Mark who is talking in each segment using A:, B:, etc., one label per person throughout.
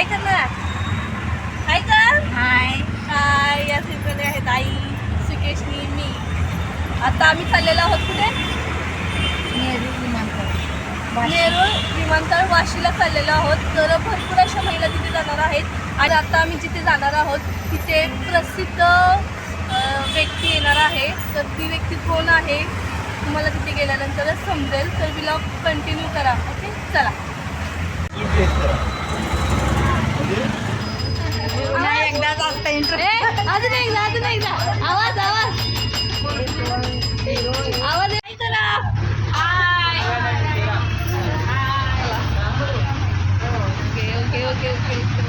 A: काय करणार काय कर
B: हाय
A: हाय या सीटमध्ये आहेत आई सुकेशनी मी. आता आम्ही चाललेलो आहोत कुठे?
B: नेहरू विमानतळ.
A: नेरूळ विमानतळ वाशीला चाललेलो आहोत. तर भरपूर अशा महिला तिथे जाणार आहेत. आणि आता आम्ही जिथे जाणार आहोत तिथे प्रसिद्ध व्यक्ती येणार आहे. तर ती व्यक्ती कोण आहे? तुम्हाला तिथे गेल्यानंतरच समजेल. तर ब्लॉग कंटिन्यू करा. ओके चला.
B: नाही एकदा जास्त
A: ए, अजून एकदा अजून एकदा. आवाज आवाज. आवाज ओके ओके ओके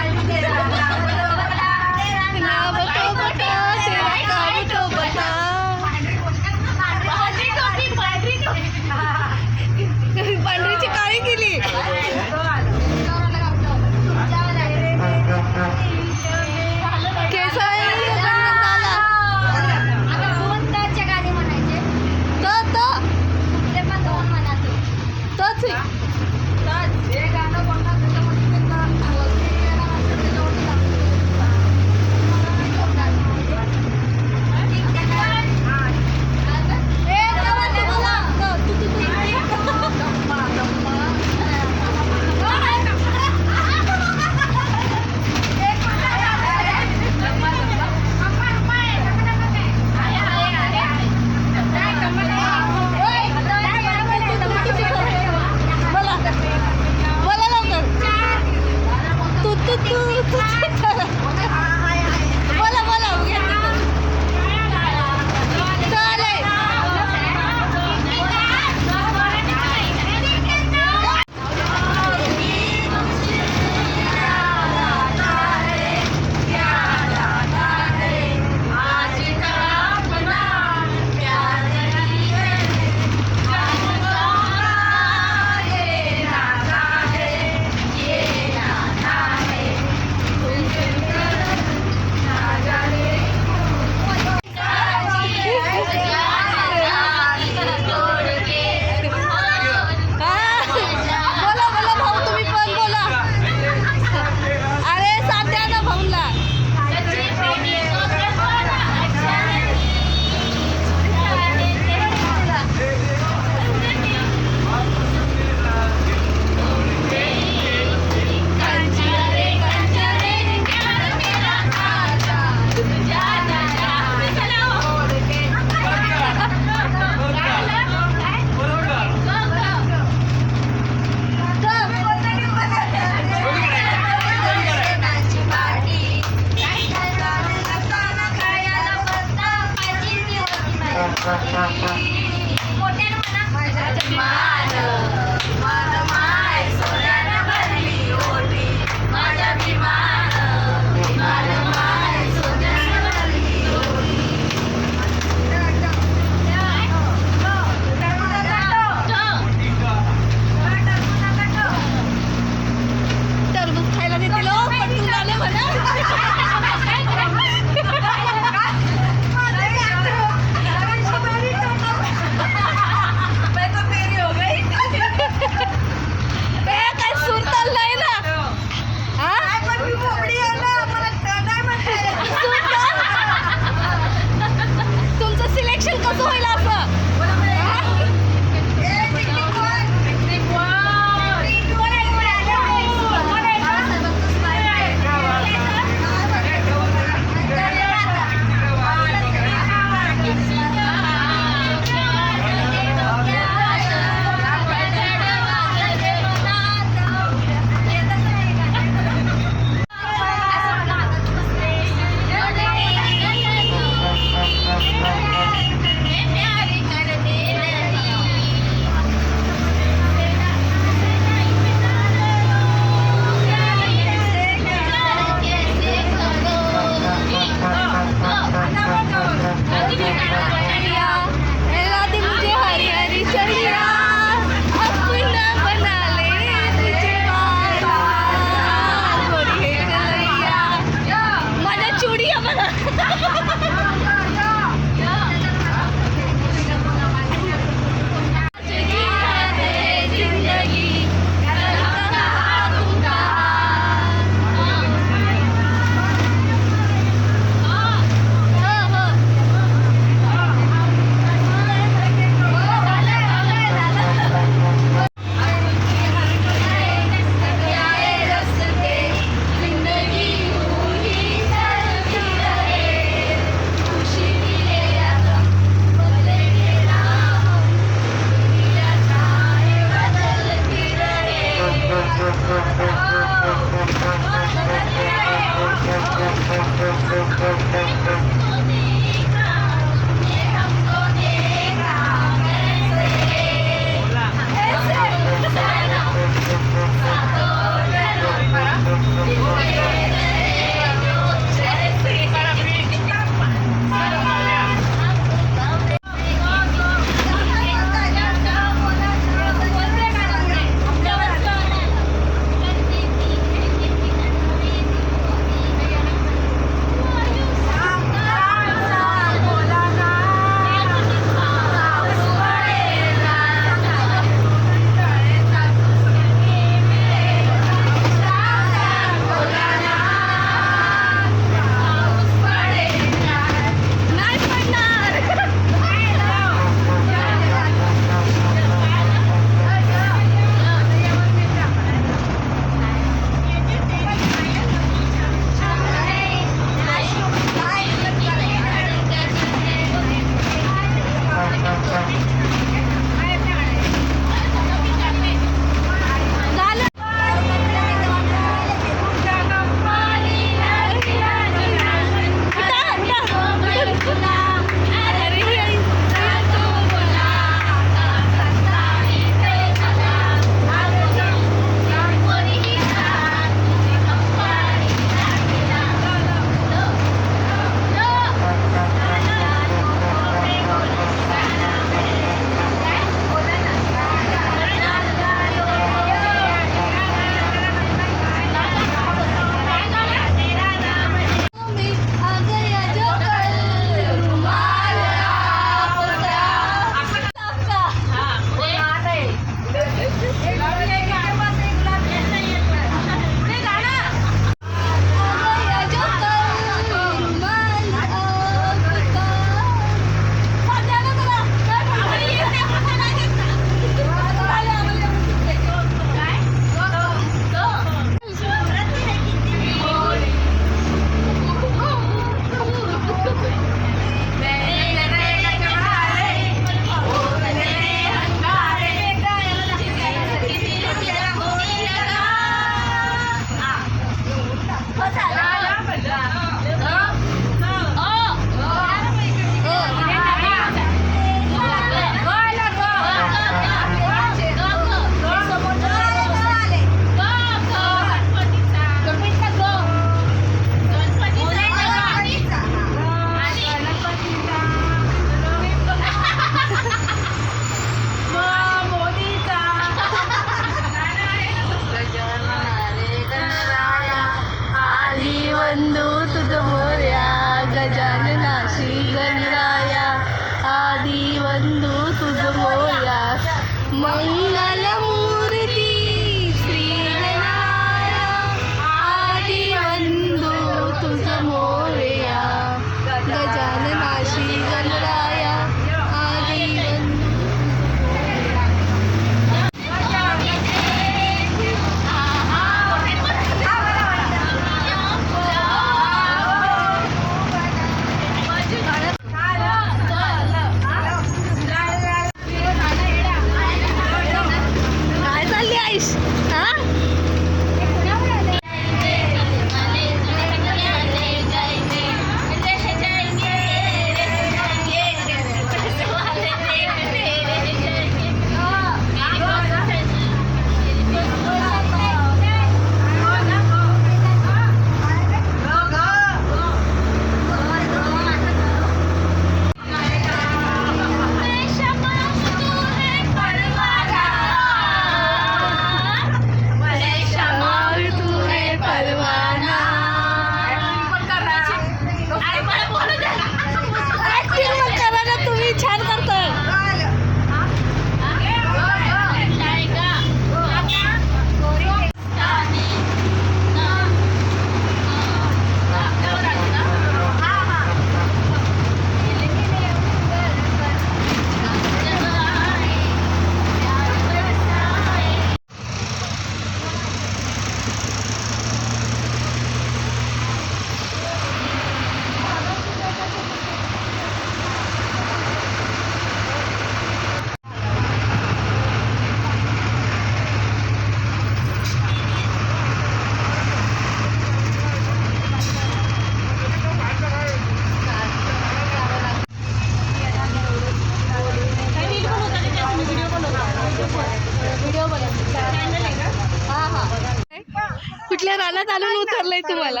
A: रानात आणून उतरलंय तुम्हाला?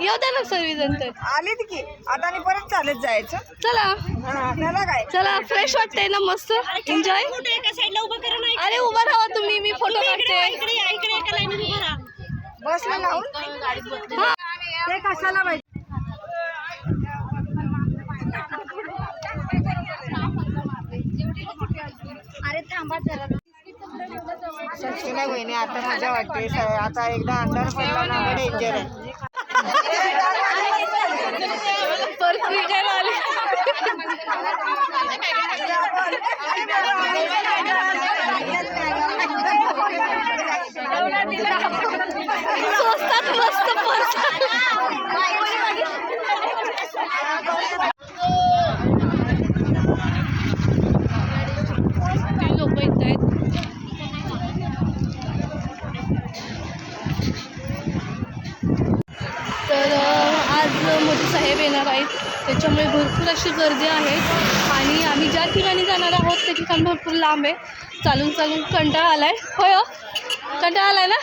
A: येऊ द्या ना सर्वजण तर.
B: आलीत की? आता आणि परत चालत जायचं.
A: चला.
B: हा, त्याला काय?
A: चला फ्रेश वाटतंय ना मस्त? एन्जॉय अरे उभा राहा तुम्ही मी फोटो काढते.
B: बसला लावून
A: हा.
B: ते कशाला पाहिजे अरे थांबा जरा. सचिना बहिणी आता मजा वाटते. आता एकदा अंडर पडला ना डेंजर आहे
A: परत विकायला आले स्वस्तात मस्त पर्स लोक येत आहेत तर अ, आज मोदी साहेब येणार आहेत. त्याच्यामुळे भरपूर अशी गर्दी आहे. आणि आम्ही ज्या ठिकाणी जाणार आहोत ते ठिकाण भरपूर लांब आहे. चालून चालून कंटाळा आलाय. होय हो? कंटाळा आलाय ना?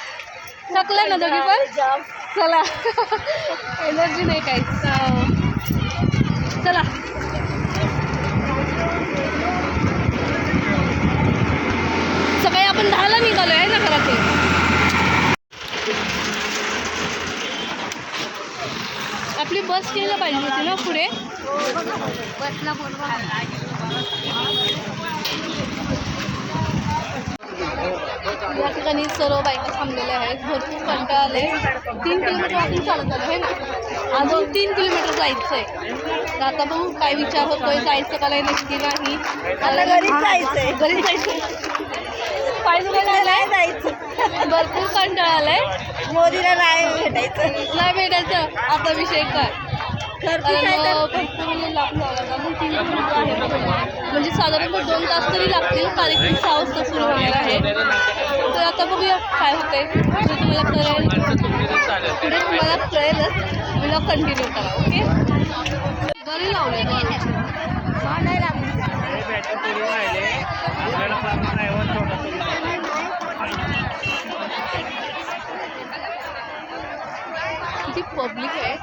A: थकलाय ना दोघी पण? चला. एनर्जी नाही काय चला सकाळी आपण दहाला निघालो आहे ना घरातून आपली बस केलं पाहिजे होती ना पुढे
B: बसला
A: या ठिकाणी सर्व बायका थांबलेल्या आहेत. भरपूर कंटाळा आले तीन किलोमीटर आपण चालत आलो आहे ना? अजून तीन किलोमीटर जायचं आहे तर आता बघू काय विचार होतोय. जायचं का नाही नक्की नाही.
B: आता जायचंय.
A: घरी जायचं लागलाय?
B: जायचं.
A: भरपूर कंटाळा आलाय.
B: मोदीला नाही भेटायचं.
A: नाही भेटायचं. आता विषय काय? म्हणजे साधारणतः दोन तास तरी लागतील. कार्यक्रम सहा वाजता सुरू होणार आहे. तर आता बघूया काय होतंय. पुढे तुम्हाला कळेल. पुढे तुम्हाला कळेलच. मला कंटिन्यू करा ओके बरे लावले
B: हा, नाही
A: पब्लिक आहे.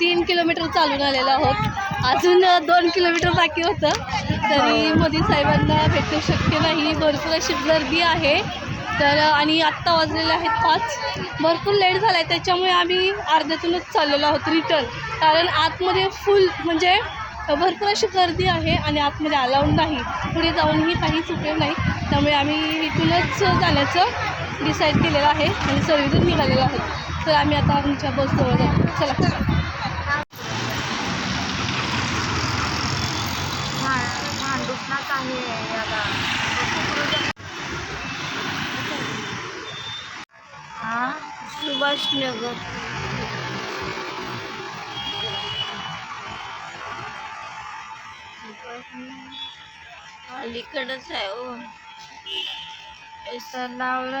A: तीन किलोमीटर चालून आलेलो आहोत. अजून दोन किलोमीटर बाकी होतं. तरी मोदी साहेबांना भेटू शक्य नाही. भरपूर अशी गर्दी आहे. तर आणि आत्ता वाजलेले आहेत पाच. भरपूर लेट झाला आहे त्याच्यामुळे आम्ही अर्ध्यातूनच चाललेलो आहोत रिटर्न कारण आतमध्ये फुल म्हणजे भरपूर अशी गर्दी आहे आणि आतमध्ये अलाउड नाही. पुढे जाऊनही काही उपयोग नाही. त्यामुळे आम्ही इथूनच जाण्याचं डिसाईड केलेलं आहे आणि सर्विसून निघालेलो आहोत. तर आम्ही आता आमच्या बसजवळ जाऊ. चला.
B: आहे याला हा सुभाष नगर आहे हो. ओ लावला